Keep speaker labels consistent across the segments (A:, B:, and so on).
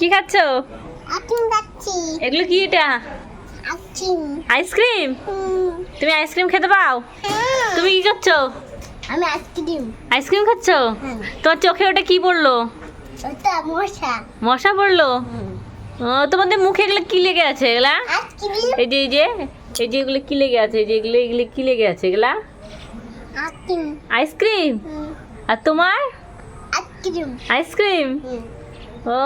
A: কি খাচ্ছ? এগুলো কি এটা?
B: আইসক্রিম।
A: তুমি আইসক্রিম খেতে পাও?
B: হ্যাঁ।
A: তুমি কি করছ
B: আমি আইসক্রিম।
A: আইসক্রিম খাচ্ছ?
B: হুম।
A: তোমার চোখে ওটা কি পড়ল?
B: ওটা মশা।
A: মশা পড়ল? তোমাদের মুখে এগুলো কি লেগে আছে এগুলা? এই যে এই যে এই যে এগুলো কি লেগে আছে? এই যে এগুলো এগুলো কি লেগে আছে এগুলা?
B: আইসক্রিম।
A: আর তোমার?
B: আইসক্রিম।
A: আইসক্রিম। ও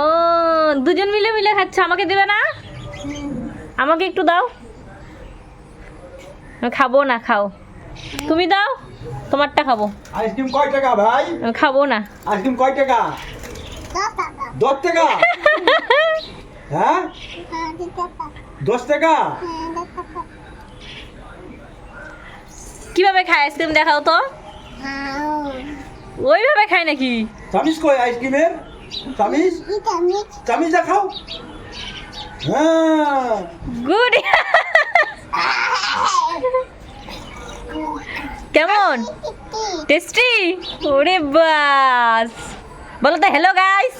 A: দুজন মিলে মিলে খাচ্ছ আমাকে দেবে না? আমাকে একটু দাও। খাব না খাও। তুমি দাও তোমারটা খাব।
C: আইসক্রিম কয় টাকা ভাই?
A: খাব না।
C: আইসক্রিম কয় টাকা?
B: দশ টাকা।
C: দশ টাকা? হ্যাঁ?
B: হ্যাঁ দশ টাকা।
C: দশ টাকা?
B: হ্যাঁ দশ টাকা।
A: কীভাবে খায় আইসক্রিম দেখাও তো।
B: হ্যাঁ
A: ওইভাবে খায় নাকি?
C: চামিচ কয় আইসক্রিমের? দেখাও। হ্যাঁ।
A: গুড। কেমন? টেস্টি? ওরে বাস। বলো তো হ্যালো গাইস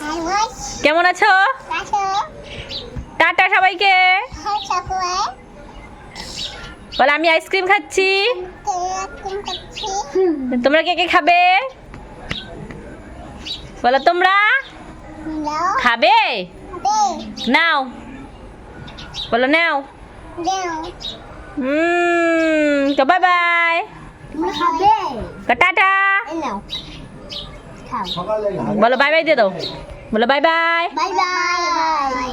A: কেমন আছো? টাটা সবাইকে।
B: হাই
A: বলো আমি আইসক্রিম খাচ্ছি। তোমরা কে কে খাবে? বলো তোমরা? খাবে? নাও। বলো নাও। হুম তো বাই বাই টাটা। বলো বাই বাই দিয়ে দাও। বলো
B: বাই বাই বাই বাই